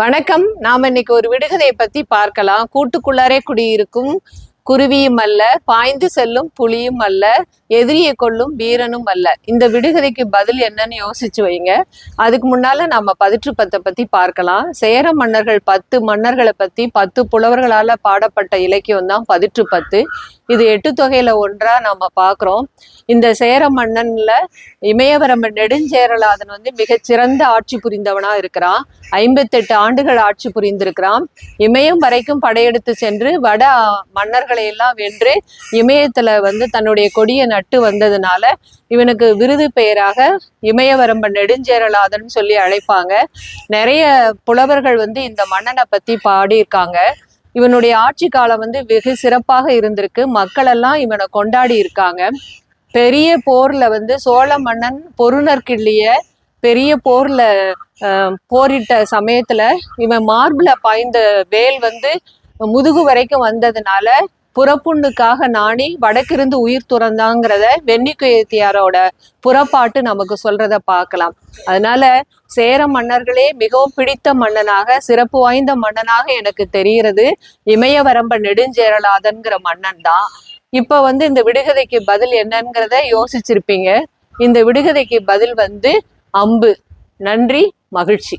வணக்கம். நாம இன்னைக்கு ஒரு விடுகதையை பத்தி பார்க்கலாம். கூட்டுக்குள்ளாரே குடியிருக்கும் குருவியும் அல்ல பாய்ந்து செல்லும் புலியும் அல்ல எதிரியை கொள்ளும் வீரனும் அல்ல. இந்த விடுகதைக்கு பதில் என்னன்னு யோசிச்சு வைங்க. அதுக்கு முன்னால நம்ம பதிற்று பத்தை பத்தி பார்க்கலாம். சேர மன்னர்கள் பத்து மன்னர்களை பத்தி பத்து புலவர்களால பாடப்பட்ட இலக்கியம் தான் பதிற்று பத்து இது எட்டு தொகையில ஒன்றா நாம பார்க்கிறோம் இந்த சேர மன்னன்ல இமயவரம்ப நெடுஞ்சேரலாதன் வந்து மிகச்சிறந்த ஆட்சி புரிந்தவனா இருக்கிறான். ஐம்பத்தெட்டு ஆண்டுகள் ஆட்சி புரிந்திருக்கிறான். இமயம் வரைக்கும் படையெடுத்து சென்று வட மன்னர்கள் எல்லாம் வென்று இமயத்துல வந்து தன்னுடைய கொடியை நட்டு வந்ததுனால இவனுக்கு விருது பெயராக இமயவரம்ப நெடுஞ்சேரலாதன் சொல்லி அழைப்பாங்க. நிறைய புலவர்கள் வந்து இந்த மன்னனை பத்தி பாடியிருக்காங்க. இவனுடைய ஆட்சி காலம் வந்து வெகு சிறப்பாக இருந்திருக்கு. மக்கள் எல்லாம் இவனை கொண்டாடி இருக்காங்க பெரிய போர்ல வந்து சோழ மன்னன் பொருணர்கிள்ளிய பெரிய போர்ல அஹ், போரிட்ட சமயத்துல இவன் மார்பிள பாய்ந்த வேல் வந்து முதுகு வரைக்கும் வந்ததுனால புறப்புண்ணுக்காக நானே வடக்கிருந்து உயிர் துறந்தாங்கிறத வெண்ணிக்குயத்தியாரோட புறப்பாட்டு நமக்கு சொல்றத பார்க்கலாம். அதனால சேர மன்னர்களே மிகவும் பிடித்த மன்னனாக சிறப்பு வாய்ந்த மன்னனாக எனக்கு தெரிகிறது. இமயவரம்ப நெடுஞ்சேரலாதன்கிற மன்னன் தான். இப்ப வந்து இந்த விடுகதைக்கு பதில் என்னங்கிறத யோசிச்சிருப்பீங்க. இந்த விடுகதைக்கு பதில் வந்து அம்பு. நன்றி மகிழ்ச்சி.